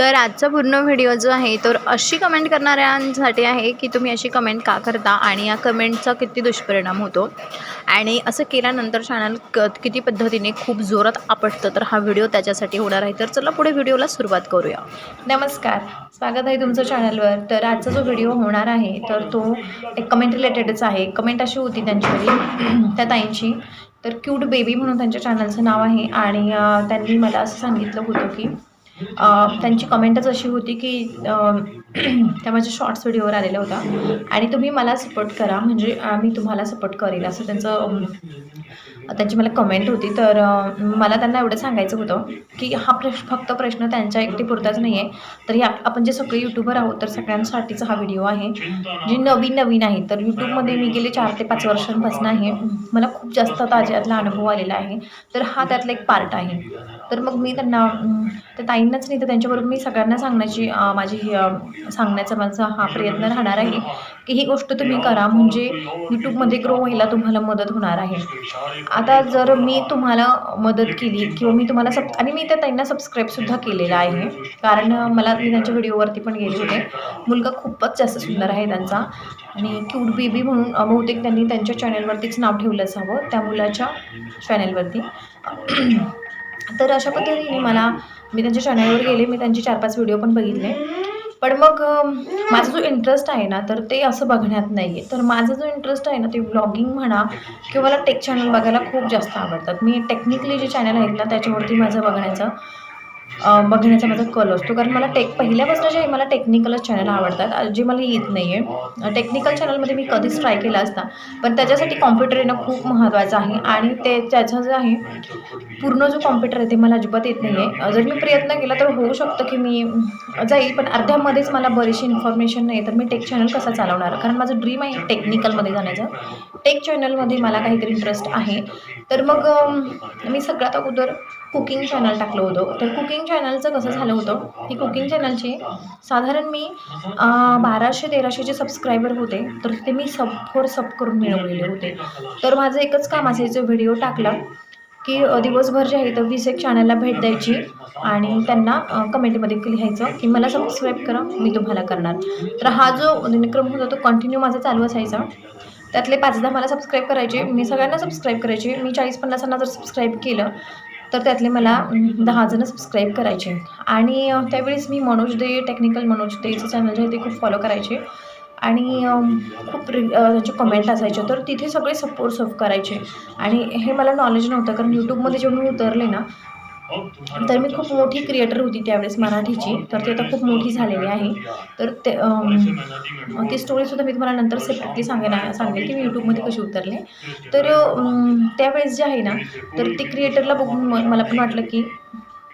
तर आजचा पूर्ण व्हिडिओ जो आहे तर अशी कमेंट करणाऱ्यांसाठी आहे की तुम्ही अशी कमेंट का करता आणि या कमेंटचा किती दुष्परिणाम होतो? आणि असं केल्यानंतर चॅनल क किती पद्धतीने खूप जोरात आपटतं तर हा व्हिडिओ त्याच्यासाठी होणार आहे. तर चला पुढे व्हिडिओला सुरुवात करूया. नमस्कार. स्वागत आहे तुमचं चॅनलवर तर आजचा जो व्हिडिओ होणार आहे तर तो एक कमेंट रिलेटेडच आहे. कमेंट अशी होती त्यांच्याकडे त्या ताईंची. तर क्यूट बेबी म्हणून त्यांच्या चॅनलचं नाव आहे. आणि त्यांनी मला असं सांगितलं होतं की त्यांची कमेंटच अशी होती की त्या माझ्या शॉर्ट्स व्हिडिओवर आलेल्या होत्या. आणि तुम्ही मला सपोर्ट करा. म्हणजे मी तुम्हाला सपोर्ट करेल असं त्यांचं त्यांची मला कमेंट होती. तर मला त्यांना एवढं सांगायचं होतं की हा प्रश्न फक्त प्रश्न त्यांच्या एकटीपुरताच नाही आहे तर या आपण जे सगळे यूट्यूबर आहोत तर सगळ्यांसाठीचा हा व्हिडिओ आहे. जे नवीन नवीन आहे तर यूट्यूबमध्ये मी गेले चार ते पाच वर्षांपासून आहे. मला खूप जास्त ताज्यातला अनुभव आलेला आहे. तर हा त्यातला एक पार्ट आहे. तर मग मी त्यांना त्या ताईंनाच नाही तर त्यांच्याबरोबर मी सगळ्यांना सांगण्याची माझी सांगण्याचा माझा हा प्रयत्न राहणार आहे की ही गोष्ट तुम्ही करा म्हणजे यूट्यूबमध्ये ग्रो व्हायला तुम्हाला मदत होणार आहे. आता जर मी तुम्हाला मदत केली किंवा मी तुम्हाला सब आणि मी त्या ताईंना सबस्क्राईबसुद्धा केलेलं आहे. कारण मला मी त्यांच्या व्हिडिओवरती पण गेले होते. मुलगा खूपच जास्त सुंदर आहे त्यांचा. आणि क्यूट बेबी म्हणून बहुतेक त्यांनी त्यांच्या चॅनलवरतीच नाव ठेवलं असावं त्या मुलाच्या चॅनलवरती तर अशा पद्धतीने मला मी त्यांच्या चॅनलवर गेले मी त्यांचे चार पाच व्हिडिओ पण बघितले. पण मग माझा जो इंटरेस्ट आहे ना तर ते असं बघण्यात नाही आहे तर माझा जो इंटरेस्ट आहे ना ते ब्लॉगिंग म्हणा किंवा मला टेक चॅनल बघायला खूप जास्त आवडतात. मी टेक्निकली जे चॅनल आहेत ना त्याच्यावरती माझं बघण्याचं बघण्याचा माझा कल असतो. कारण मला टेक पहिल्यापासून जे आहे मला टेक्निकलच चॅनल आवडतात जे मला येत नाही आहे टेक्निकल चॅनलमध्ये मी कधीच ट्राय केला असता. पण त्याच्यासाठी कॉम्प्युटर येणं खूप महत्त्वाचं आहे आणि ते त्याचं जे आहे पूर्ण जो कॉम्प्युटर आहे ते मला अजिबात येत नाही आहे जर मी प्रयत्न केला तर होऊ शकतं की मी जाईल पण अर्ध्यामध्येच मला बरीचशी इन्फॉर्मेशन नाही तर मी टेक चॅनल कसा चालवणार? कारण माझं ड्रीम आहे टेक्निकलमध्ये जाण्याचं. टेक चॅनलमध्ये मला काहीतरी इंटरेस्ट आहे. तर मग मी सगळ्यात अगोदर कुकिंग चॅनल टाकलं होतं. तर कुकिंग कुकिंग चॅनलचं कसं झालं होतं? की कुकिंग चॅनलची साधारण मी बाराशे तेराशेचे सबस्क्रायबर होते तर ते मी सब फोर सब करून मिळवलेले होते. तर माझं एकच काम असायचं व्हिडिओ टाकला की दिवसभर जे आहे तर वीस एक चॅनलला भेट द्यायची आणि त्यांना कमेंटमध्ये लिहायचं की मला सबस्क्राईब करा मी तुम्हाला करणार. तर हा जो दिनक्रम होता तो कंटिन्यू माझा चालू असायचा. त्यातले पाच दहा मला सबस्क्राईब करायचे मी सगळ्यांना सबस्क्राईब करायचे मी चाळीस पन्नासांना जर सबस्क्राईब केलं तर त्यातले मला दहा जणं सबस्क्राईब करायचे आणि त्यावेळेस मी मनोज दे टेक्निकल मनोज देचं चॅनल जे आहे ते खूप फॉलो करायचे. आणि खूप रि अ, त्यांचे कमेंट असायचे. तर तिथे सगळे सपोर्ट सर्व करायचे. आणि हे मला नॉलेज नव्हतं कारण यूट्यूबमध्ये जेव्हा मी उतरले ना तर मी खूप मोठी क्रिएटर होती त्यावेळेस मराठीची. तर ती आता खूप मोठी झालेली आहे. तर ते ती स्टोरीसुद्धा मी तुम्हाला नंतर सेपरेटली सांगेन सांगेल की मी यूट्यूबमध्ये कशी उतरले. तर त्यावेळेस जे आहे ना तर ते क्रिएटरला बघून मला पण वाटलं की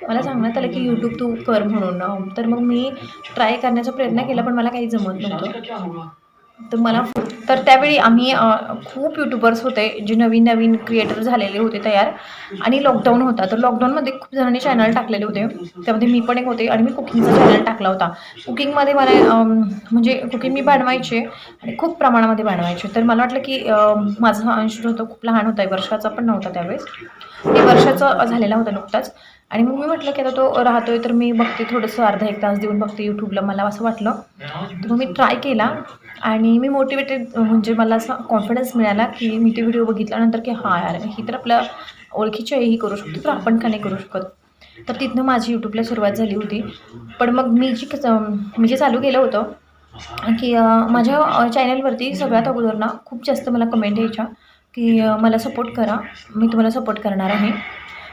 मला सांगण्यात आलं की यूट्यूब तू कर म्हणून. तर मग मी ट्राय करण्याचा प्रयत्न केला पण मला काही जमत नव्हतं. तर मला तर त्यावेळी आम्ही खूप यूट्यूबर्स होते जे नवीन नवीन क्रिएटर झालेले होते तयार आणि लॉकडाऊन होता. तर लॉकडाऊनमध्ये खूप जणांनी चॅनल टाकलेले होते. त्यामध्ये मी पण एक होते आणि मी कुकिंगचा चॅनल टाकला होता. कुकिंगमध्ये मला म्हणजे कुकिंग मी बनवायचे आणि खूप प्रमाणामध्ये बनवायचे. तर मला वाटलं की माझा अंश होता खूप लहान होता. वर्षाचा पण नव्हता त्यावेळेस. ते वर्षाचा झालेला होता नुकताच. आणि मग मी म्हटलं की आता तो राहतोय तर मी बघते थोडंसं अर्धा एक तास देऊन बघते यूट्यूबला मला असं वाटलं. तर मग मी ट्राय केला आणि मी मोटिवेटेड म्हणजे मला असा कॉन्फिडन्स मिळाला की मी ते व्हिडिओ बघितल्यानंतर की हां यार ही तर आपल्या ओळखीची आहे ही करू शकतो तर आपण का नाही करू शकत? तर तिथनं माझी यूट्यूबला सुरुवात झाली होती. पण मग मी जी मी जे चालू केलं होतं की माझ्या चॅनलवरती सगळ्यात अगोदर ना खूप जास्त मला कमेंट यायच्या की मला सपोर्ट करा मी तुम्हाला सपोर्ट करणार आहे.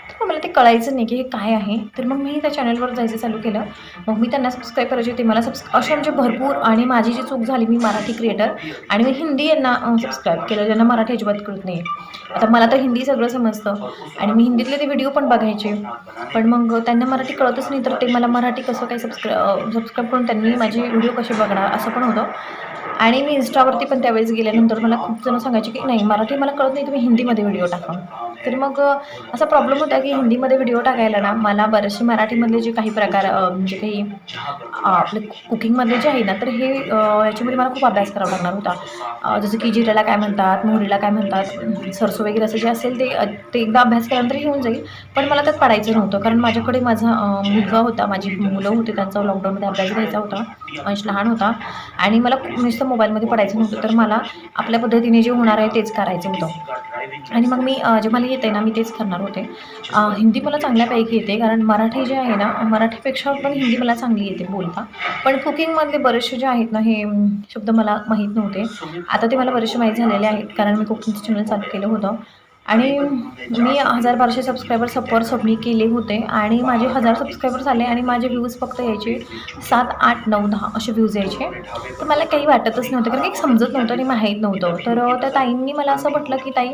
तर मग मला ते कळायचं नाही की हे काय आहे. तर मग मी त्या चॅनलवर जायचं चालू केलं. मग मी त्यांना सबस्क्राईब करायचे ते मला सबस् असे म्हणजे भरपूर आणि माझी जी चूक झाली मी मराठी क्रिएटर आणि मी हिंदी यांना सबस्क्राईब केलं ज्यांना मराठी अजिबात कळत नाही. आता मला तर हिंदी सगळं समजतं आणि मी हिंदीतले ते व्हिडिओ पण बघायचे. पण मग त्यांना मराठी कळतच नाही तर ते मला मराठी कसं काय सबस्क्राईब सबस्क्राईब करून त्यांनी माझे व्हिडिओ कसे बघणार असं पण होतं. आणि मी इन्स्टावरती पण त्यावेळेस गेल्यानंतर मला खूप जण सांगायचे की नाही मराठी मला कळत नाही तुम्ही हिंदीमध्ये व्हिडिओ टाका. तर मग असा प्रॉब्लेम होता की हिंदीमध्ये व्हिडिओ टाकायला ना मला बरेचसे मराठीमधले जे काही प्रकार म्हणजे काही आपले कुकिंगमधले जे आहे ना तर हे याच्यामध्ये मला खूप अभ्यास करावा लागणार होता. जसं की जिऱ्याला काय म्हणतात मोहरीला काय म्हणतात सरसो वगैरे असं जे असेल ते ते एकदा अभ्यास केल्यानंतर येऊन जाईल. पण मला त्यात पडायचं नव्हतं कारण माझ्याकडे माझा मुलगा होता माझी मुलं होते त्यांचा लॉकडाऊनमध्ये अभ्यास घ्यायचा होता. अंश लहान होता. आणि मला नुसतं मोबाईलमध्ये पडायचं नव्हतं तर मला आपल्या पद्धतीने जे होणार आहे तेच करायचं होतं. आणि मग मी जे मला येते ना मी तेच करणार होते. हिंदी मला चांगल्यापैकी येते कारण मराठी जे आहे ना मराठीपेक्षा पण हिंदी मला चांगली येते बोलता. पण कुकिंगमधले बरेचसे जे आहेत ना हे शब्द मला माहीत नव्हते. आता ते मला बरेचसे माहीत झालेले आहेत कारण मी कुकिंगचं चॅनल चालू केलं होतं. आणि मी हजार बाराशे सबस्क्रायबर सपर सबमिट केले होते आणि माझे हजार सबस्क्रायबर्स झाले आणि माझे व्ह्यूज फक्त यायचे सात आठ नऊ दहा असे व्ह्यूज यायचे. तर मला काही वाटतच नव्हतं कारण काही समजत नव्हतं आणि माहीत नव्हतं. तर त्या ताईंनी मला असं म्हटलं की ताई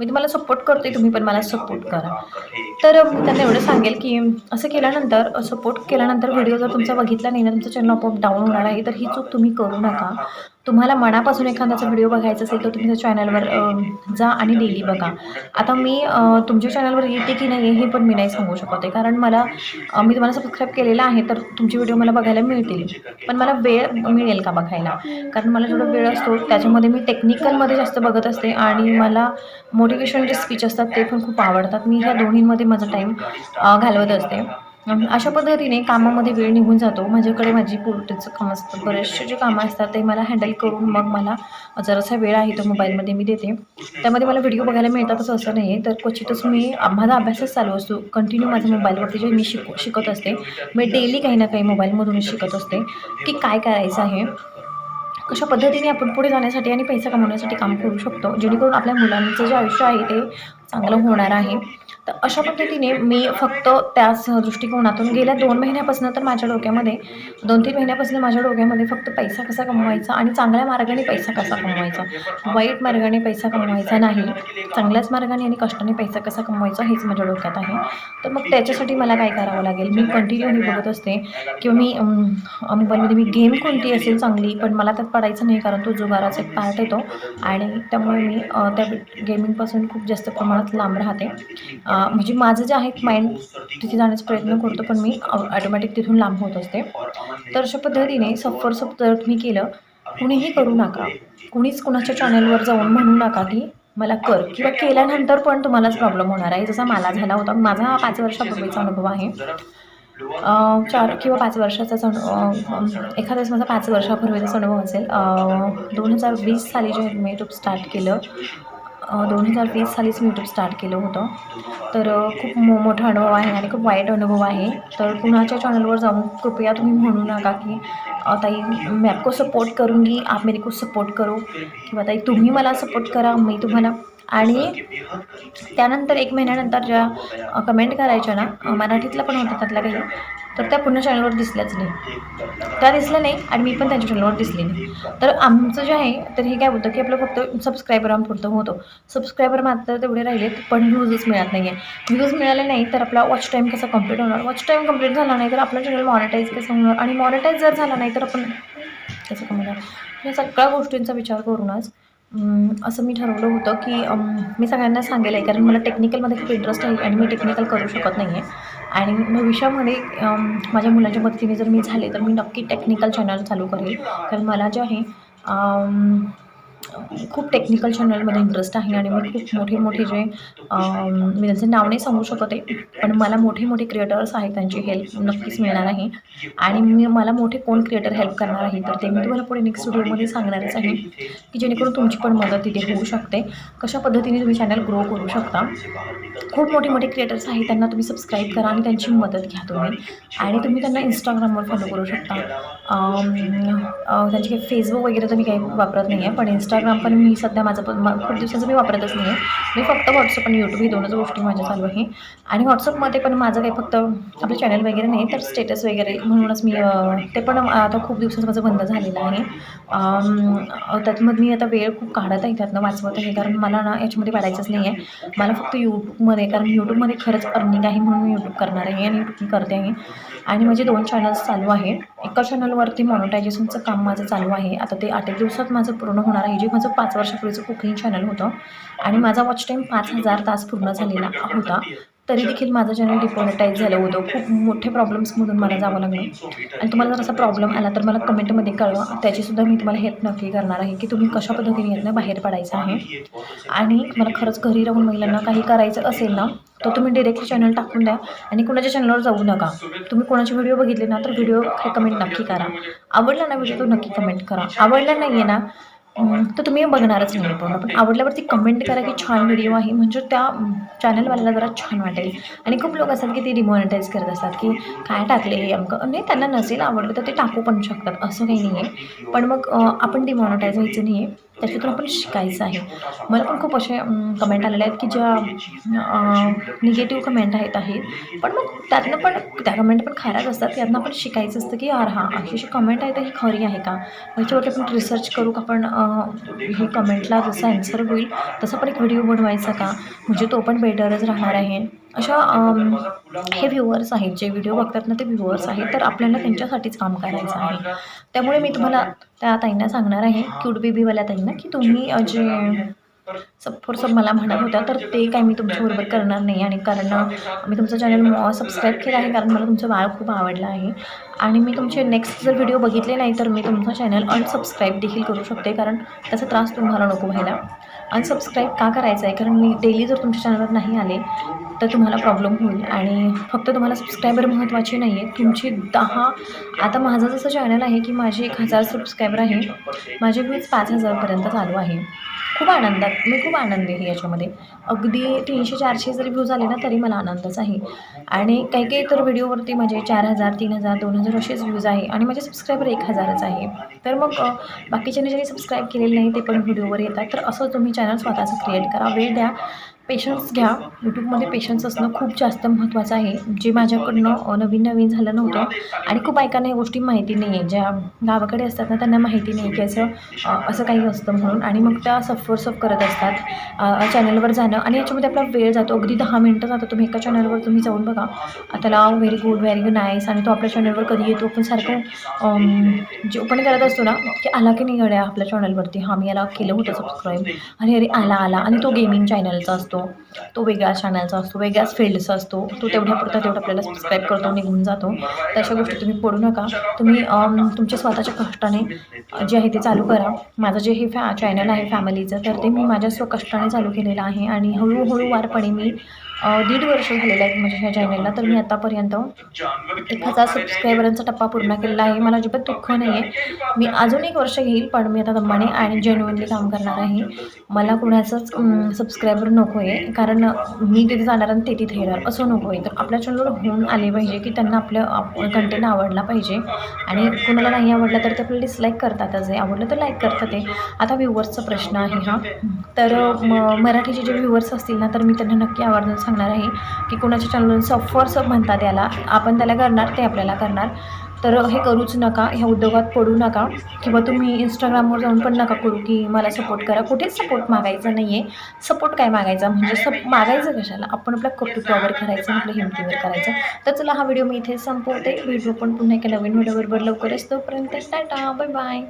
मी तुम्हाला सपोर्ट करते तुम्ही पण मला सपोर्ट करा. तर मी त्यांना एवढं सांगेल की असं केल्यानंतर सपोर्ट केल्यानंतर व्हिडिओ जर तुमचा बघितला नाही ना तुमचं चॅनल आपोआप डाऊन होणार आहे तर ही चूक तुम्ही करू नका. तुम्हाला मनापासून एखाद्याचा व्हिडिओ बघायचा असेल तर तुम्ही त्या चॅनलवर जा आणि डेली बघा. आता मी तुमच्या चॅनलवर येते की नाही हे पण मी नाही सांगू शकत आहे. कारण मला मी तुम्हाला सबस्क्राईब केलेला आहे तर तुमचे व्हिडिओ मला बघायला मिळतील. पण मला वेळ मिळेल का बघायला? कारण मला थोडा वेळ असतो. त्याच्यामध्ये मी टेक्निकलमध्ये जास्त बघत असते आणि मला मोटिवेशन जे स्पीच असतात ते पण खूप आवडतात. मी ह्या दोन्हींमध्ये माझा टाईम घालवत असते. अशा पद्धतीने कामामध्ये वेळ निघून जातो. माझ्याकडे माझी पोल्ट्रीचं काम असतं. बरेचसे जे कामं असतात ते मला हँडल करून मग मला जरासा वेळ आहे तो मोबाईलमध्ये मी देते. त्यामध्ये मला व्हिडिओ बघायला मिळतातच असं नाही आहे तर क्वचितच मी माझा अभ्यासच चालू असतो. कंटिन्यू माझ्या मोबाईलवरती जे मी शिक शिकत असते. मी डेली काही ना काही मोबाईलमधून शिकत असते. की काय करायचं आहे? कशा पद्धतीने आपण पुढे जाण्यासाठी आणि पैसा कमवण्यासाठी काम करू शकतो. जेणेकरून आपल्या मुलांचं जे आयुष्य आहे ते चांगलं होणार आहे. तर अशा पद्धतीने मी फक्त त्याच दृष्टिकोनातून गेल्या दोन महिन्यापासून तर माझ्या डोक्यामध्ये दोन तीन महिन्यापासून माझ्या डोक्यामध्ये फक्त पैसा कसा कमवायचा आणि चांगल्या मार्गाने पैसा कसा कमवायचा? वाईट मार्गाने पैसा कमवायचा नाही चांगल्याच मार्गाने आणि कष्टाने पैसा कसा कमवायचा हेच माझ्या डोक्यात आहे. तर मग त्याच्यासाठी मला काय करावं लागेल? मी कंटिन्यू हे बघत असते किंवा मी मोबाईलमध्ये मी गेम कोणती असेल चांगली पण मला त्यात पडायचं नाही कारण तो जुगाराचा एक पार्ट येतो आणि त्यामुळे मी त्या गेमिंगपासून खूप जास्त प्रमाणात लांब राहते. म्हणजे माझं जे आहे माइंड तिथे जाण्याचा प्रयत्न करतो पण मी ऑटोमॅटिक तिथून लांब होत असते. तर अशा पद्धतीने सफर सफ जर तुम्ही केलं. कुणीही करू नका. कुणीच कुणाच्या चॅनलवर जाऊन म्हणू नका की मला कर. किंवा केल्यानंतर पण तुम्हालाच प्रॉब्लेम होणार आहे. जसा मला झाला होता. माझा हा पाच वर्षापूर्वीचा अनुभव आहे. चार किंवा पाच वर्षाचाच अनु अ, माझा पाच वर्षापूर्वीचाच अनुभव असेल. दोन हजार वीस साली जे मी यूट्यूब स्टार्ट केलं दोन हजार वीस सालीच मी यूट्यूब स्टार्ट केलं होतं. तर खूप मो मोठा अनुभव आहे आणि खूप वाईट अनुभव आहे. तर कुणाच्या चॅनलवर जाऊन कृपया तुम्ही म्हणू नका की ताई मैं आपको सपोर्ट करूंगी आप मेरे को सपोर्ट करो. किंवा ताई तुम्ही मला सपोर्ट करा मी तुम्हाला आणि त्यानंतर एक महिन्यानंतर ज्या कमेंट करायच्या ना मराठीतला मराठीतल्या पण होत्या त्यातल्या काही तर त्या पुन्हा चॅनलवर दिसल्याच नाही. त्या दिसल्या नाही आणि मी पण त्यांच्या चॅनलवर दिसले नाही. तर आमचं जे आहे तर हे काय होतं की आपलं फक्त सबस्क्रायबरांपुरतं होतो. सबस्क्रायबर मात्र तेवढे राहिलेत पण व्ह्यूजच मिळत नाही आहे व्ह्यूज मिळाले नाही तर आपला वॉच टाईम कसा कंप्लीट होणार? वॉच टाईम कंप्लीट झाला नाही तर आपलं चॅनल मॉनिटाईज कसं होणार? आणि मॉनिटाईज जर झाला नाही तर आपण कसं कमवणार? या सगळ्या गोष्टींचा विचार करूनच असं मी ठरवलं होतं की मी सगळ्यांना सांगेल आहे कारण मला टेक्निकलमध्ये खूप इंटरेस्ट आहे आणि मी टेक्निकल करू शकत नाही आहे आणि भविष्यामध्ये माझ्या मुलांच्या मदतीने जर मी झाले तर मी नक्की टेक्निकल चॅनल चालू करेल. कारण मला जे आहे खूप टेक्निकल चॅनलमध्ये इंटरेस्ट आहे आणि मी खूप मोठे मोठे जे मी त्यांचे नाव नाही सांगू शकत आहे पण मला मोठे मोठे क्रिएटर्स आहेत त्यांची हेल्प नक्कीच मिळणार आहे. आणि मी मला मोठे कोण क्रिएटर हेल्प करणार आहे तर ते मी तुम्हाला पुढे नेक्स्ट व्हिडिओमध्ये सांगणारच आहे की जेणेकरून तुमची पण मदत तिथे होऊ शकते. कशा पद्धतीने तुम्ही चॅनल ग्रो करू शकता? खूप मोठे मोठे क्रिएटर्स आहेत त्यांना तुम्ही सबस्क्राईब करा आणि त्यांची मदत घ्या तुम्ही. आणि तुम्ही त्यांना इंस्टाग्रामवर फॉलो करू शकता. त्यांचे काही फेसबुक वगैरे तर मी काही वापरत नाही आहे पण इंस्टाग्राम पण मी सध्या माझं पण खूप दिवसाचं मी वापरतच नाही आहे मी फक्त व्हॉट्सअप आणि यूट्यूब ही दोनच गोष्टी माझ्या चालू आहे. आणि व्हॉट्सअपमध्ये पण माझं काही फक्त आपलं चॅनल वगैरे नाही तर स्टेटस वगैरे म्हणूनच मी ते पण आता खूप दिवसाचं माझं बंद झालेलं आहे. त्यातमध्ये मी आता वेळ खूप काढत आहे त्यातनं वाचवत आहे कारण मला ना याच्यामध्ये वाढायचंच नाही आहे मला फक्त यूट्यूबमध्ये कारण यूट्यूबमध्ये खरंच अर्निंग आहे म्हणून मी यूट्यूब करणार आहे आणि यूट्यूब मी करते आहे. आणि माझे दोन चॅनल्स चालू आहे. एका चॅनलवरती मॉनिटायझेशनचं काम माझं चालू आहे. आता ते आठ दिवसात माझं पूर्ण होणार आहे. जे माझं पाच वर्षापूर्वीचं कुकिंग चॅनल होतं. आणि माझा वॉच टाईम पाच हजार तास पूर्ण झालेला होता. तरी देखील माझं चॅनल डिमॉनिटाईज झालं होतं. खूप मोठे प्रॉब्लेम्समधून मला जावं लागलं. आणि तुम्हाला जर असा प्रॉब्लेम आला तर मला कमेंटमध्ये कळवा. त्याचीसुद्धा मी तुम्हाला हेल्प नक्की करणार आहे की तुम्ही कशा पद्धतीने यातनं बाहेर पडायचं आहे. आणि मला खरंच घरी राहून महिलांना काही करायचं असेल ना तर तुम्ही डिरेक्टली चॅनल टाकून द्या. आणि कुणाच्या चॅनलवर जाऊ नका. तुम्ही कोणाचे व्हिडिओ बघितले ना तर व्हिडिओ हे कमेंट नक्की करा. आवडला ना व्हिडिओ तो नक्की कमेंट करा. आवडला नाही आहे ना तर तुम्ही बघणारच नाही पूर्ण पण आवडल्यावरती कमेंट करा की छान व्हिडिओ आहे. म्हणजे त्या चॅनलवाल्याला जरा छान वाटेल. आणि खूप लोक असतात की ते डिमॉनिटाईज करत असतात की काय टाकले हे अमकं नाही त्यांना नसेल आवडलं तर ते टाकू पण शकतात. असं काही नाही आहे पण मग आपण डिमॉनिटाईज व्हायचं नाही आहे त्याच्यातून आपण शिकायचं आहे. मला पण खूप असे कमेंट आलेले आहेत की ज्या निगेटिव्ह कमेंट आहेत आहेत. पण मग त्यातनं पण त्या कमेंट पण खऱ्याच असतात. त्यातनं आपण शिकायचं असतं की यार हां अशी अशी कमेंट आहे तर ही खरी आहे का? ह्याच्यावरती आपण रिसर्च करू का आपण हे कमेंटला जसं ॲन्सर होईल तसं पण एक व्हिडिओ बनवायचा का? म्हणजे तो पण बेटरच राहणार आहे. अशा हे व्ह्युअर्स आहेत जे व्हिडिओ बघतात ना ते व्ह्युअर्स आहेत तर आपल्याला त्यांच्यासाठीच काम करायचं आहे. त्यामुळे मी तुम्हाला त्या ताईंना सांगणार आहे क्यूट बेबीवाल्या ताईंना की तुम्ही जे सपोज मला म्हणत होत्या तर ते काय मी तुमच्याबरोबर करणार नाही. आणि कारण मी तुमचं चॅनल सबस्क्राईब केलं आहे कारण मला तुमचं बाळ खूप आवडलं आहे. आणि मी तुमचे नेक्स्ट जर व्हिडिओ बघितले नाही तर मी तुमचं चॅनल अनसबस्क्राईब देखील करू शकते कारण त्याचा त्रास तुम्हाला नको व्हायला. अनसबस्क्राईब का करायचं आहे कारण मी डेली जर तुमच्या चॅनलवर नाही आले तर तुम्हाला प्रॉब्लेम होईल. आणि फक्त तुम्हाला सबस्क्रायबर महत्त्वाचे नाही आहे तुमची दहा आता माझं जसं चॅनल आहे की माझे एक हजार सबस्क्रायबर आहे. माझे व्ह्यूज पाच हजारपर्यंत चालू आहे. खूप आनंदात मी खूप आनंदी आहे याच्यामध्ये. अगदी तीनशे चारशे जरी व्ह्यूज आले ना तरी मला आनंदच आहे. आणि काही काही तर व्हिडिओवरती माझे चार हजार तीन हजार दोन हजार असेच व्ह्यूज आहे आणि माझे सबस्क्रायबर एक हजारच आहे. तर मग बाकीच्यांनी ज्यांनी सबस्क्राईब केलेले नाही ते पण व्हिडिओवर येतात. तर असं तुम्ही चॅनल स्वतःचं क्रिएट करा. वेळ द्या. पेशन्स घ्या. यूट्यूबमध्ये पेशन्स असणं खूप जास्त महत्त्वाचं आहे. जे माझ्याकडनं नवीन नवीन झालं नव्हतं आणि खूप ऐकांना या गोष्टी माहिती नाही आहे ज्या गावाकडे असतात ना त्यांना माहिती नाही की असं असं काही असतं म्हणून आणि मग त्या सफर सफ करत असतात. चॅनलवर जाणं आणि याच्यामध्ये आपला वेळ जातो. अगदी दहा मिनटं जातो तुम्ही एका चॅनलवर तुम्ही जाऊन बघा. त्याला व्हेरी गुड व्हेरी नाईस आणि तो आपल्या चॅनलवर कधी येतो. आपण सारखं जे ओपन करत असतो ना की आला की नाही गड्या आपल्या चॅनलवरती? हा मी याला केलं होतं सबस्क्राईब आणि अरे आला आला आणि तो गेमिंग चॅनलचा असतो. असतो. तो वेगळा चॅनलचा असतो वेगळ्याच फील्डचा असतो. तो तेवढ्यापुरता तेवढं आपल्याला सबस्क्राईब करतो निघून जातो. तशा गोष्टी तुम्ही पडू नका. तुम्ही तुमच्या स्वतःच्या कष्टाने जे आहे ते चालू करा. माझं जे हे फॅ चॅनल आहे फॅमिलीचं तर ते मी माझ्या स्वकष्टाने चालू केलेलं आहे. आणि हळूहळू वारपणे मी दीड वर्ष झालेलं आहे माझ्या ह्या चॅनलला तर मी आतापर्यंत एक हजार सबस्क्रायबरांचा टप्पा पूर्ण केलेला आहे. मला अजिबात दुःख नाही आहे मी अजून एक वर्ष घेईल पण मी आता दम्माने आणि जेन्युअनली काम करणार आहे. मला कुणाचंच सबस्क्रायबर नको आहे कारण मी तिथे जाणार आणि ते तिथे येणार. असं नको आहे तर आपल्या चॅनलवर होऊन आले पाहिजे की त्यांना आपलं कंटेंट आवडला पाहिजे. आणि कुणाला नाही आवडला तर ते आपल्याला डिसलाईक करतातच आहे. आवडलं तर लाईक करतात ते. आता व्ह्युअर्सचा प्रश्न आहे हा. तर म मराठीचे जे व्ह्युअर्स असतील ना तर मी त्यांना नक्की आवडण्याचं सांगणार आहे की कुणाच्या चॅनलवर सफर्स सब म्हणतात याला आपण त्याला करणार ते आपल्याला करणार. तर हे करूच नका ह्या उद्योगात पडू नका किंवा तुम्ही इंस्टाग्रामवर जाऊन पण नका करू की मला सपोर्ट करा. कुठेच सपोर्ट मागायचा नाही आहे सपोर्ट काय मागायचा? म्हणजे सप मागायचं कशाला? आपण आपल्या कर्तृत्वावर करायचं आपल्या हिमतीवर करायचं. तर चला हा व्हिडिओ मी इथे संपवते. व्हिडिओ पण पुन्हा एका नवीन व्हिडिओबरोबर लवकरच. तोपर्यंत टाटा बाय बाय